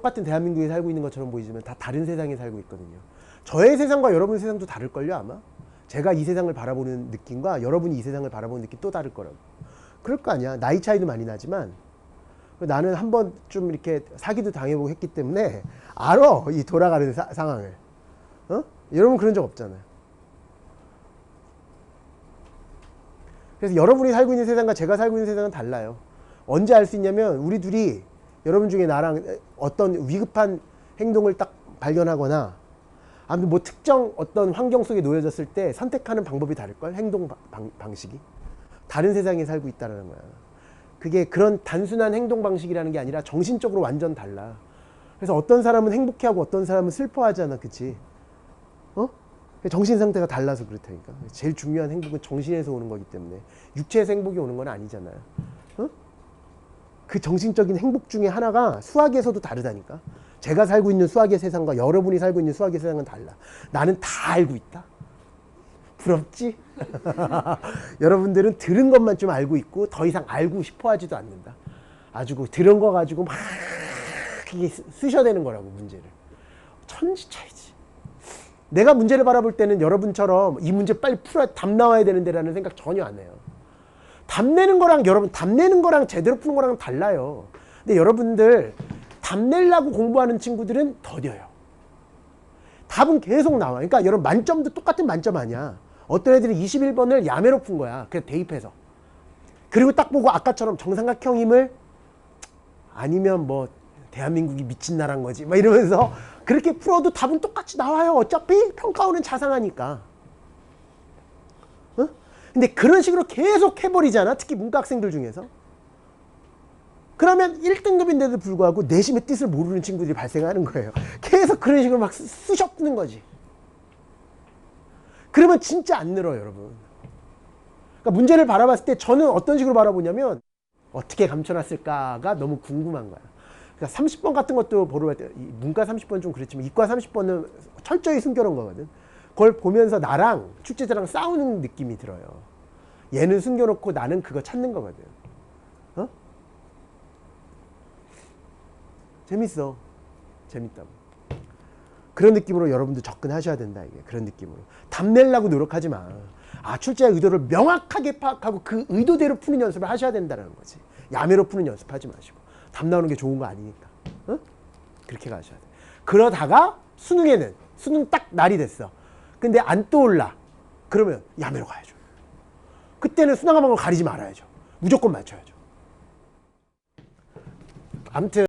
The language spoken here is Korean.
똑같은 대한민국에 살고 있는 것처럼 보이지만 다 다른 세상에 살고 있거든요. 저의 세상과 여러분의 세상도 다를걸요 아마. 제가 이 세상을 바라보는 느낌과 여러분이 이 세상을 바라보는 느낌 또 다를 거라고. 그럴 거 아니야. 나이 차이도 많이 나지만 나는 한 번 좀 이렇게 사기도 당해보고 했기 때문에 알아 이 돌아가는 사- 상황을. 어? 여러분 그런 적 없잖아요. 그래서 여러분이 살고 있는 세상과 제가 살고 있는 세상은 달라요. 언제 알 수 있냐면 우리 둘이 여러분 중에 나랑 어떤 위급한 행동을 딱 발견하거나 아무튼 뭐 특정 어떤 환경 속에 놓여졌을 때 선택하는 방법이 다를걸 행동 바- 방, 방식이 다른 세상에 살고 있다는 거야. 그게 그런 단순한 행동 방식이라는 게 아니라 정신적으로 완전 달라. 그래서 어떤 사람은 행복해하고 어떤 사람은 슬퍼하잖아, 그치? 어? 정신 상태가 달라서 그렇다니까. 제일 중요한 행복은 정신에서 오는 거기 때문에 육체에서 행복이 오는 건 아니잖아요. 어? 그 정신적인 행복 중에 하나가 수학에서도 다르다니까. 제가 살고 있는 수학의 세상과 여러분이 살고 있는 수학의 세상은 달라. 나는 다 알고 있다. 부럽지? 여러분들은 들은 것만 좀 알고 있고 더 이상 알고 싶어 하지도 않는다. 아주 그 들은 거 가지고 막 이게 쓰- 쓰셔대는 거라고 문제를. 천지 차이지. 내가 문제를 바라볼 때는 여러분처럼 이 문제 빨리 풀어 답 나와야 되는데라는 생각 전혀 안 해요. 답 내는 거랑 여러분 답 내는 거랑 제대로 푸는 거랑 달라요. 근데 여러분들 답 내려고 공부하는 친구들은 더뎌요. 답은 계속 나와. 그러니까 여러분 만점도 똑같은 만점 아니야. 어떤 애들이 21번을 야매로 푼 거야. 그냥 대입해서. 그리고 딱 보고 아까처럼 정삼각형임을 아니면 뭐 대한민국이 미친 나라인 거지. 막 이러면서 그렇게 풀어도 답은 똑같이 나와요. 어차피 평가원은 자상하니까. 어? 근데 그런 식으로 계속 해버리잖아. 특히 문과 학생들 중에서. 그러면 1등급인데도 불구하고 내심의 뜻을 모르는 친구들이 발생하는 거예요. 계속 그런 식으로 막 쑤- 쑤셔쓰는 거지. 그러면 진짜 안 늘어요, 여러분. 그러니까 문제를 바라봤을 때 저는 어떤 식으로 바라보냐면 어떻게 감춰놨을까가 너무 궁금한 거야. 그러니까 30번 같은 것도 보러 갈 때, 이 문과 30번 좀 그렇지만 이과 30번은 철저히 숨겨놓은 거거든. 그걸 보면서 나랑 출제자랑 싸우는 느낌이 들어요. 얘는 숨겨놓고 나는 그거 찾는 거거든. 어? 재밌어. 재밌다고. 그런 느낌으로 여러분도 접근하셔야 된다 이게 그런 느낌으로 답 내려고 노력하지 마. 아 출제의 의도를 명확하게 파악하고 그 의도대로 푸는 연습을 하셔야 된다는 거지. 야매로 푸는 연습하지 마시고 답 나오는 게 좋은 거 아니니까. 어? 그렇게 가셔야 돼. 그러다가 수능에는 수능 딱 날이 됐어. 근데 안 떠올라. 그러면 야매로 가야죠. 그때는 한번 가리지 말아야죠. 무조건 맞춰야죠. 아무튼